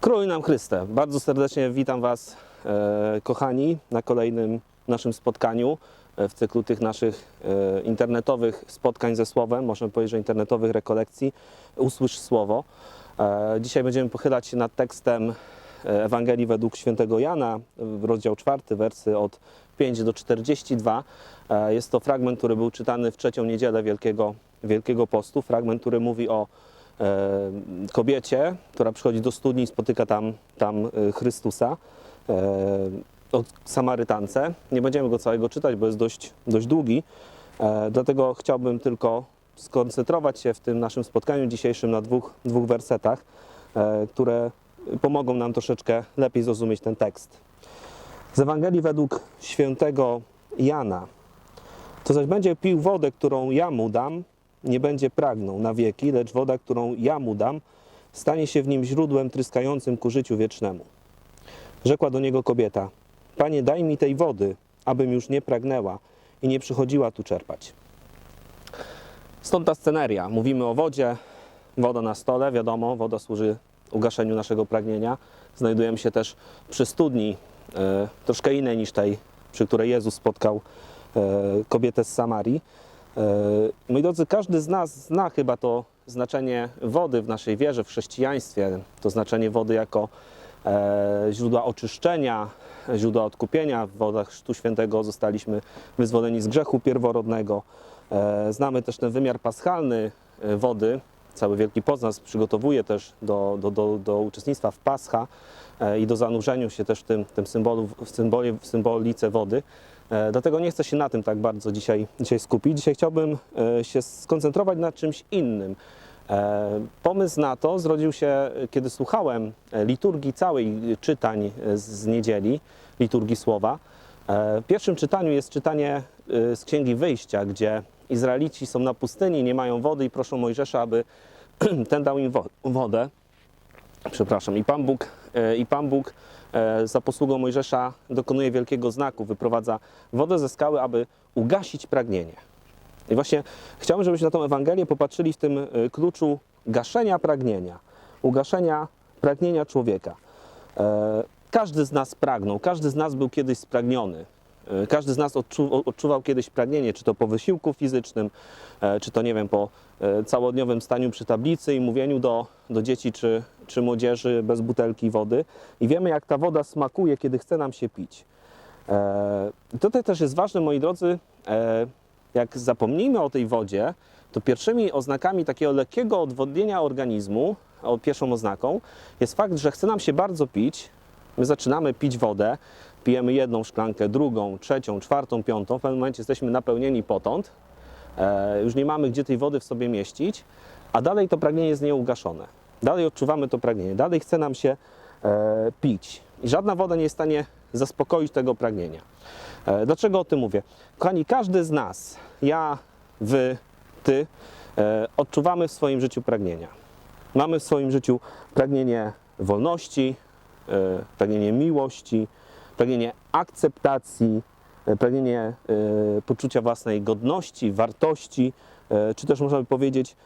Króluj nam Chryste. Bardzo serdecznie witam Was, e, kochani, na kolejnym naszym spotkaniu e, w cyklu tych naszych e, internetowych spotkań ze Słowem, można powiedzieć, że internetowych rekolekcji. Usłysz Słowo. E, dzisiaj będziemy pochylać się nad tekstem Ewangelii według świętego Jana, rozdział 4, wersy od 5 do 42. E, jest to fragment, który był czytany w trzecią niedzielę Wielkiego, Wielkiego Postu. Fragment, który mówi o e, kobiecie, która przychodzi do studni i spotyka tam, tam e, Chrystusa, e, o Samarytance. Nie będziemy go całego czytać, bo jest dość, dość długi, e, dlatego chciałbym tylko skoncentrować się w tym naszym spotkaniu dzisiejszym na dwóch, dwóch wersetach, e, które pomogą nam troszeczkę lepiej zrozumieć ten tekst. Z Ewangelii według świętego Jana. To zaś będzie pił wodę, którą ja mu dam, nie będzie pragnął na wieki, lecz woda, którą ja mu dam, stanie się w nim źródłem tryskającym ku życiu wiecznemu. Rzekła do niego kobieta: Panie, daj mi tej wody, abym już nie pragnęła i nie przychodziła tu czerpać. Stąd ta sceneria. Mówimy o wodzie, woda na stole, wiadomo, woda służy ugaszeniu naszego pragnienia. Znajdujemy się też przy studni, e, troszkę innej niż tej, przy której Jezus spotkał e, kobietę z Samarii. E, Moi drodzy, każdy z nas zna chyba to znaczenie wody w naszej wierze, w chrześcijaństwie, to znaczenie wody jako źródła oczyszczenia, źródła odkupienia. W wodach Chrztu Świętego zostaliśmy wyzwoleni z grzechu pierworodnego. Znamy też ten wymiar paschalny wody. Cały Wielki Post nas przygotowuje też do, do, do, do uczestnictwa w Pascha e, i do zanurzenia się też w tym, tym symbolu, w, symboli, w symbolice wody. E, Dlatego nie chcę się na tym tak bardzo dzisiaj, dzisiaj skupić. Dzisiaj chciałbym e, się skoncentrować na czymś innym. Pomysł na to zrodził się, kiedy słuchałem liturgii całej czytań z- niedzieli, liturgii słowa. W pierwszym czytaniu jest czytanie z Księgi Wyjścia, gdzie Izraelici są na pustyni, nie mają wody i proszą Mojżesza, aby ten dał im wo- wodę. Przepraszam. I Pan Bóg, e, i Pan Bóg e, za posługą Mojżesza dokonuje wielkiego znaku, wyprowadza wodę ze skały, aby ugasić pragnienie. I właśnie chciałbym, żebyśmy na tę Ewangelię popatrzyli w tym e, kluczu gaszenia pragnienia, ugaszenia pragnienia człowieka. Każdy z nas pragnął, każdy z nas był kiedyś spragniony. E, Każdy z nas odczu, odczuwał kiedyś pragnienie, czy to po wysiłku fizycznym, e, czy to nie wiem, po e, całodniowym staniu przy tablicy i mówieniu do, do dzieci czy, czy młodzieży bez butelki wody. I wiemy, jak ta woda smakuje, kiedy chce nam się pić. E, Tutaj też jest ważne, moi drodzy, jak zapomnimy o tej wodzie, to pierwszymi oznakami takiego lekkiego odwodnienia organizmu, pierwszą oznaką, jest fakt, że chce nam się bardzo pić. My zaczynamy pić wodę, pijemy jedną szklankę, drugą, trzecią, czwartą, piątą. W pewnym momencie jesteśmy napełnieni potąd, e, już nie mamy gdzie tej wody w sobie mieścić, a dalej to pragnienie jest nieugaszone. Dalej odczuwamy to pragnienie, dalej chce nam się e, pić. I żadna woda nie jest w stanie zaspokoić tego pragnienia. E, Dlaczego o tym mówię? Kochani, każdy z nas, ja, wy, ty, odczuwamy w swoim życiu pragnienia. Mamy w swoim życiu pragnienie wolności, pragnienie miłości, pragnienie akceptacji, e, pragnienie e, poczucia własnej godności, wartości, e, czy też można by powiedzieć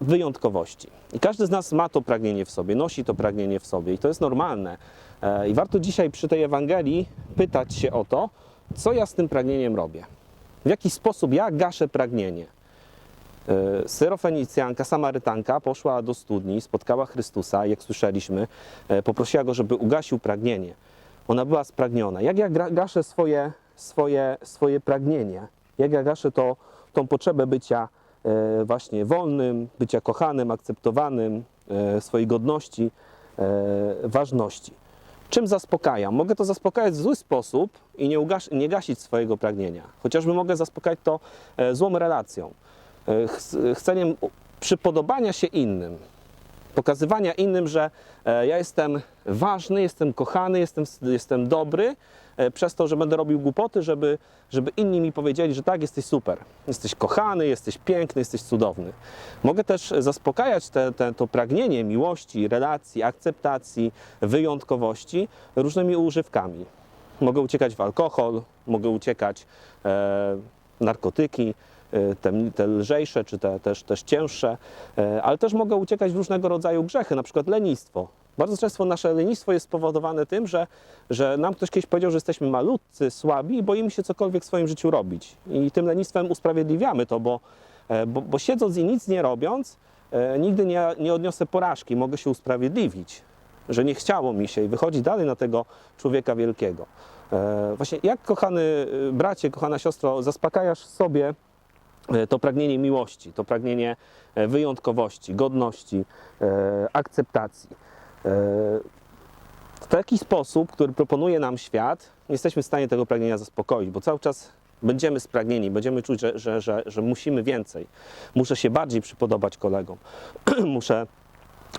wyjątkowości. I każdy z nas ma to pragnienie w sobie, nosi to pragnienie w sobie i to jest normalne. I warto dzisiaj przy tej Ewangelii pytać się o to, co ja z tym pragnieniem robię. W jaki sposób ja gaszę pragnienie. Syrofenicjanka, Samarytanka poszła do studni, spotkała Chrystusa, jak słyszeliśmy, poprosiła go, żeby ugasił pragnienie. Ona była spragniona. Jak ja gaszę swoje, swoje, swoje pragnienie? Jak ja gaszę to, tą potrzebę bycia e, właśnie wolnym, bycia kochanym, akceptowanym, e, swojej godności, e, ważności? Czym zaspokajam? Mogę to zaspokajać w zły sposób i nie, ugasz, nie gasić swojego pragnienia. Chociażby mogę zaspokajać to złą relacją, ch- chceniem przypodobania się innym, pokazywania innym, że e, ja jestem ważny, jestem kochany, jestem, jestem dobry, e, przez to, że będę robił głupoty, żeby, żeby inni mi powiedzieli, że tak, jesteś super, jesteś kochany, jesteś piękny, jesteś cudowny. Mogę też zaspokajać te, te, to pragnienie miłości, relacji, akceptacji, wyjątkowości różnymi używkami. Mogę uciekać w alkohol, mogę uciekać e, narkotyki, te, te lżejsze czy te też, też cięższe, e, ale też mogę uciekać w różnego rodzaju grzechy, na przykład lenistwo. Bardzo często nasze lenistwo jest spowodowane tym, że, że nam ktoś kiedyś powiedział, że jesteśmy malutcy, słabi i boimy się cokolwiek w swoim życiu robić. I tym lenistwem usprawiedliwiamy to, bo, e, bo, bo siedząc i nic nie robiąc, e, nigdy nie, nie odniosę porażki, mogę się usprawiedliwić, że nie chciało mi się i wychodzi dalej na tego człowieka wielkiego. E, Właśnie jak, kochany y, bracie, kochana siostro, zaspokajasz sobie to pragnienie miłości, to pragnienie e, wyjątkowości, godności, e, akceptacji. E, W taki sposób, który proponuje nam świat, nie jesteśmy w stanie tego pragnienia zaspokoić, bo cały czas będziemy spragnieni, będziemy czuć, że, że, że, że musimy więcej. Muszę się bardziej przypodobać kolegom, muszę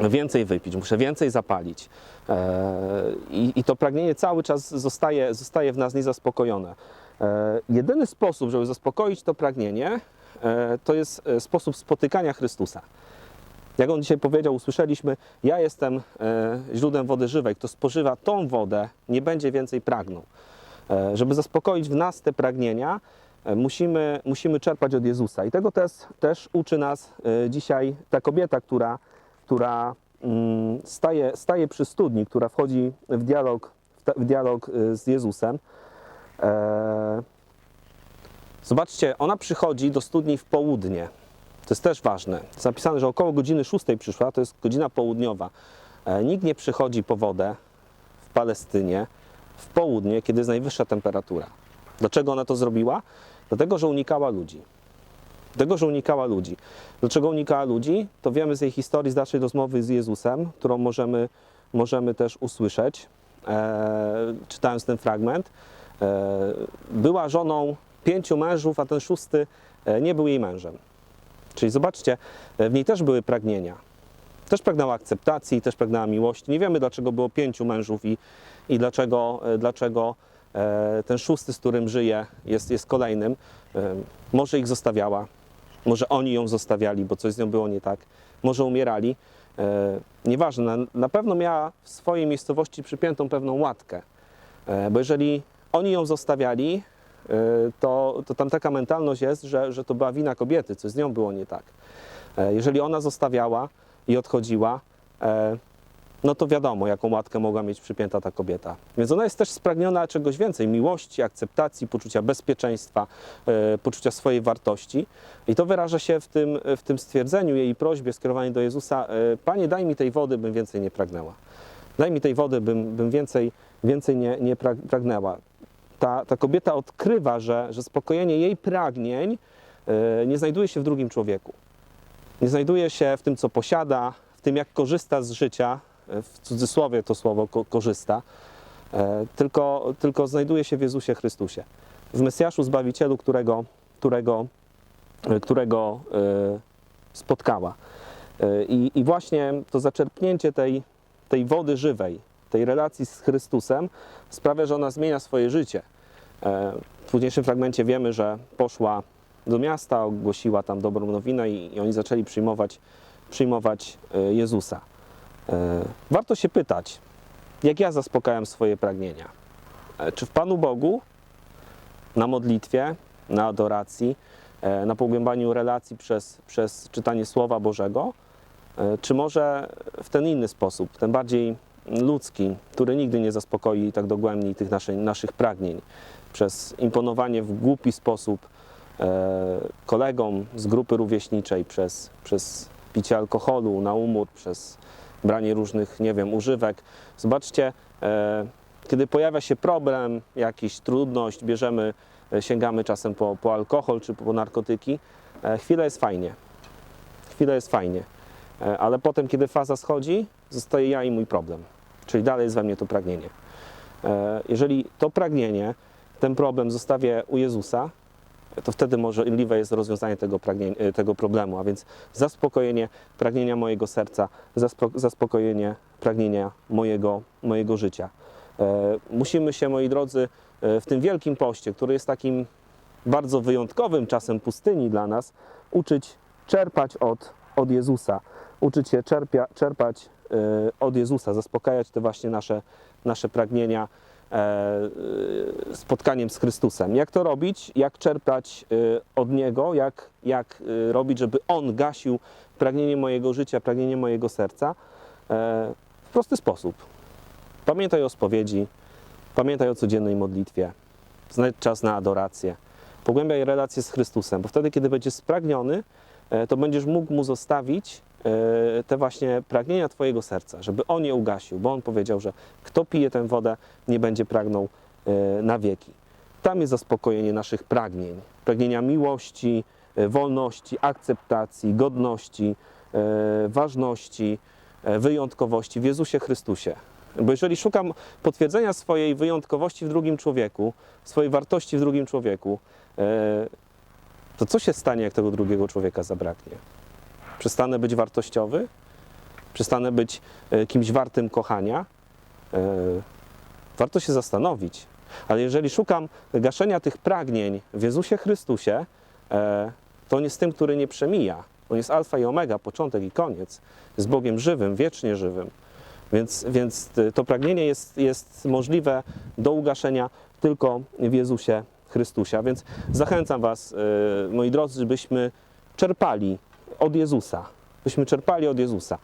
więcej wypić, muszę więcej zapalić. E, I, I to pragnienie cały czas zostaje, zostaje w nas niezaspokojone. E, Jedyny sposób, żeby zaspokoić to pragnienie, e, to jest e, sposób spotykania Chrystusa. Jak on dzisiaj powiedział, usłyszeliśmy, ja jestem źródłem wody żywej. Kto spożywa tą wodę, nie będzie więcej pragnął. Żeby zaspokoić w nas te pragnienia, musimy, musimy czerpać od Jezusa. I tego też, też uczy nas dzisiaj ta kobieta, która, która mm, staje, staje przy studni, która wchodzi w dialog, w dialog z Jezusem. E, Zobaczcie, ona przychodzi do studni w południe. To jest też ważne. Jest napisane, że około godziny 6 przyszła, to jest godzina południowa. E, Nikt nie przychodzi po wodę w Palestynie w południe, kiedy jest najwyższa temperatura. Dlaczego ona to zrobiła? Dlatego, że unikała ludzi. Dlatego, że unikała ludzi. Dlaczego unikała ludzi? To wiemy z jej historii, z naszej rozmowy z Jezusem, którą możemy, możemy też usłyszeć, e, czytając ten fragment. E, była żoną pięciu mężów, a ten szósty e, nie był jej mężem. Czyli zobaczcie, e, w niej też były pragnienia. Też pragnęła akceptacji, też pragnęła miłości. Nie wiemy, dlaczego było pięciu mężów i, i dlaczego, dlaczego ten szósty, z którym żyje, jest, jest kolejnym. Może ich zostawiała, może oni ją zostawiali, bo coś z nią było nie tak. Może umierali. Nieważne, na, na pewno miała w swojej miejscowości przypiętą pewną łatkę. Bo jeżeli oni ją zostawiali, e, to, to tam taka mentalność jest, że, że to była wina kobiety, coś z nią było nie tak. E, Jeżeli ona zostawiała i odchodziła, e, no to wiadomo, jaką łatkę mogła mieć przypięta ta kobieta. Więc ona jest też spragniona czegoś więcej miłości, akceptacji, poczucia bezpieczeństwa, e, poczucia swojej wartości. I to wyraża się w tym, w tym stwierdzeniu jej prośbie skierowanej do Jezusa: Panie, daj mi tej wody, bym więcej nie pragnęła. Daj mi tej wody, bym, bym więcej, więcej nie, nie prag- pragnęła. Ta, ta kobieta odkrywa, że, że spokojenie jej pragnień e, nie znajduje się w drugim człowieku. Nie znajduje się w tym, co posiada, w tym, jak korzysta z życia, e, w cudzysłowie to słowo ko- korzysta, e, tylko, tylko znajduje się w Jezusie Chrystusie. W Mesjaszu Zbawicielu, którego, którego, którego spotkała. I, I właśnie to zaczerpnięcie tej, tej wody żywej, tej relacji z Chrystusem sprawia, że ona zmienia swoje życie. E, W późniejszym fragmencie wiemy, że poszła do miasta, ogłosiła tam dobrą nowinę i, i oni zaczęli przyjmować, przyjmować e, Jezusa. E, Warto się pytać, jak ja zaspokajam swoje pragnienia? Czy w Panu Bogu, na modlitwie, na adoracji, na pogłębaniu relacji przez, przez czytanie Słowa Bożego, czy może w ten inny sposób, ten bardziej ludzki, który nigdy nie zaspokoi tak dogłębnie tych naszej, naszych pragnień, przez imponowanie w głupi sposób e, kolegom z grupy rówieśniczej, przez, przez picie alkoholu na umór, przez branie różnych, nie wiem, używek. Zobaczcie, e, kiedy pojawia się problem, jakiś trudność, bierzemy, e, sięgamy czasem po, po alkohol czy po narkotyki, e, jest fajnie. Chwilę jest fajnie. E, ale potem, kiedy faza schodzi, zostaje ja i mój problem. Czyli dalej jest we mnie to pragnienie. E, Jeżeli to pragnienie, ten problem zostawię u Jezusa, to wtedy możliwe jest rozwiązanie tego, e, tego problemu, a więc zaspokojenie pragnienia mojego serca, zaspo- zaspokojenie pragnienia mojego, mojego życia. E, Musimy się, moi drodzy, w tym wielkim poście, który jest takim bardzo wyjątkowym czasem pustyni dla nas, uczyć czerpać od, od Jezusa, uczyć się czerpia, czerpać e, od Jezusa, zaspokajać te właśnie nasze, nasze pragnienia e, e, spotkaniem z Chrystusem. Jak to robić? Jak czerpać od Niego? Jak, jak robić, żeby On gasił pragnienie mojego życia, pragnienie mojego serca? W prosty sposób. Pamiętaj o spowiedzi, pamiętaj o codziennej modlitwie, znajdź czas na adorację, pogłębiaj relacje z Chrystusem, bo wtedy, kiedy będziesz spragniony, to będziesz mógł Mu zostawić te właśnie pragnienia Twojego serca, żeby On je ugasił, bo On powiedział, że kto pije tę wodę, nie będzie pragnął e, na wieki. Tam jest zaspokojenie naszych pragnień, pragnienia miłości, e, wolności, akceptacji, godności, e, ważności, e, wyjątkowości w Jezusie Chrystusie. Bo jeżeli szukam potwierdzenia swojej wyjątkowości w drugim człowieku, swojej wartości w drugim człowieku, e, to co się stanie, jak tego drugiego człowieka zabraknie? Przestanę być wartościowy? Przestanę być e, kimś wartym kochania? E, Warto się zastanowić. Ale jeżeli szukam gaszenia tych pragnień w Jezusie Chrystusie, e, to on jest tym, który nie przemija. On jest alfa i omega, początek i koniec. Jest Bogiem żywym, wiecznie żywym. Więc, więc to pragnienie jest, jest możliwe do ugaszenia tylko w Jezusie Chrystusie. Więc zachęcam Was, moi drodzy, żebyśmy czerpali od Jezusa. Byśmy czerpali od Jezusa.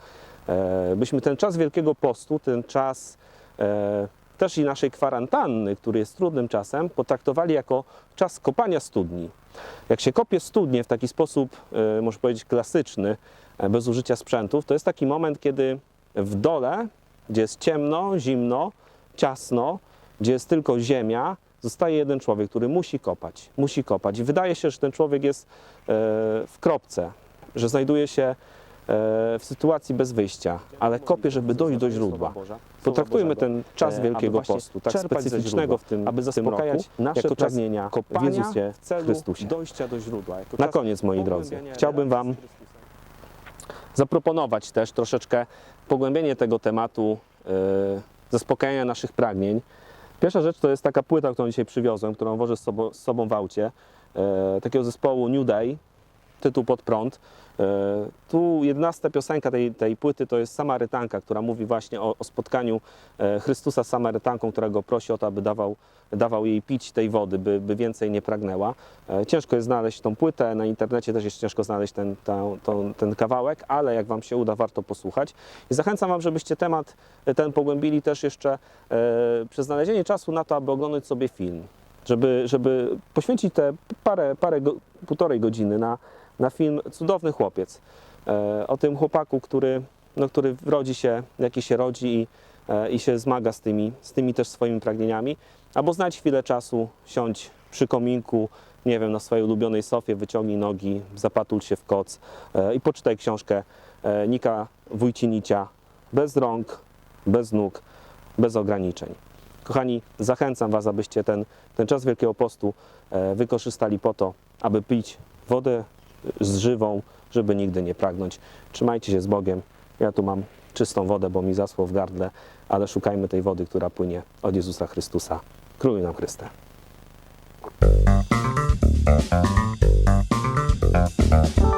E, Byśmy ten czas Wielkiego Postu, ten czas e, też i naszej kwarantanny, który jest trudnym czasem, potraktowali jako czas kopania studni. Jak się kopie studnie w taki sposób, e, można powiedzieć, klasyczny, bez użycia sprzętów, to jest taki moment, kiedy w dole, gdzie jest ciemno, zimno, ciasno, gdzie jest tylko ziemia, zostaje jeden człowiek, który musi kopać, musi kopać. I wydaje się, że ten człowiek jest w kropce, że znajduje się e, w sytuacji bez wyjścia, ale kopie, żeby dojść do źródła. Potraktujmy ten czas e, Wielkiego aby właśnie Postu, tak specyficznego w tym, aby zaspokajać roku, nasze czas pragnienia w Jezusie Chrystusie. dojścia do źródła. Jako Na czas koniec, moi drodzy, chciałbym Wam zaproponować też troszeczkę pogłębienie tego tematu e, zaspokajania naszych pragnień. Pierwsza rzecz to jest taka płyta, którą dzisiaj przywiozłem, którą wożę z sobą, z sobą w aucie, e, takiego zespołu New Day, tytuł pod prąd. E, Tu jedenasta piosenka tej, tej płyty to jest Samarytanka, która mówi właśnie o, o spotkaniu e, Chrystusa z Samarytanką, która go prosi o to, aby dawał, dawał jej pić tej wody, by, by więcej nie pragnęła. E, Ciężko jest znaleźć tą płytę, na internecie też jest ciężko znaleźć ten, tą, ten kawałek, ale jak Wam się uda, warto posłuchać. I zachęcam Wam, żebyście temat ten pogłębili też jeszcze przez znalezienie czasu na to, aby oglądać sobie film. Żeby, żeby poświęcić te parę, parę półtorej godziny na, na film Cudowny Chłopiec. E, o tym chłopaku, który, no, który rodzi się, jaki się rodzi i, e, i się zmaga z tymi, z tymi też swoimi pragnieniami. Albo znajdź chwilę czasu, siądź przy kominku, nie wiem, na swojej ulubionej sofie, wyciągnij nogi, zapatul się w koc e, i poczytaj książkę Nika Wójcinicia bez rąk, bez nóg, bez ograniczeń. Kochani, zachęcam Was, abyście ten, ten czas Wielkiego Postu wykorzystali po to, aby pić wodę z żywą, żeby nigdy nie pragnąć. Trzymajcie się z Bogiem. Ja tu mam czystą wodę, bo mi zasło w gardle, ale szukajmy tej wody, która płynie od Jezusa Chrystusa. Króluj nam Chryste. Thank you.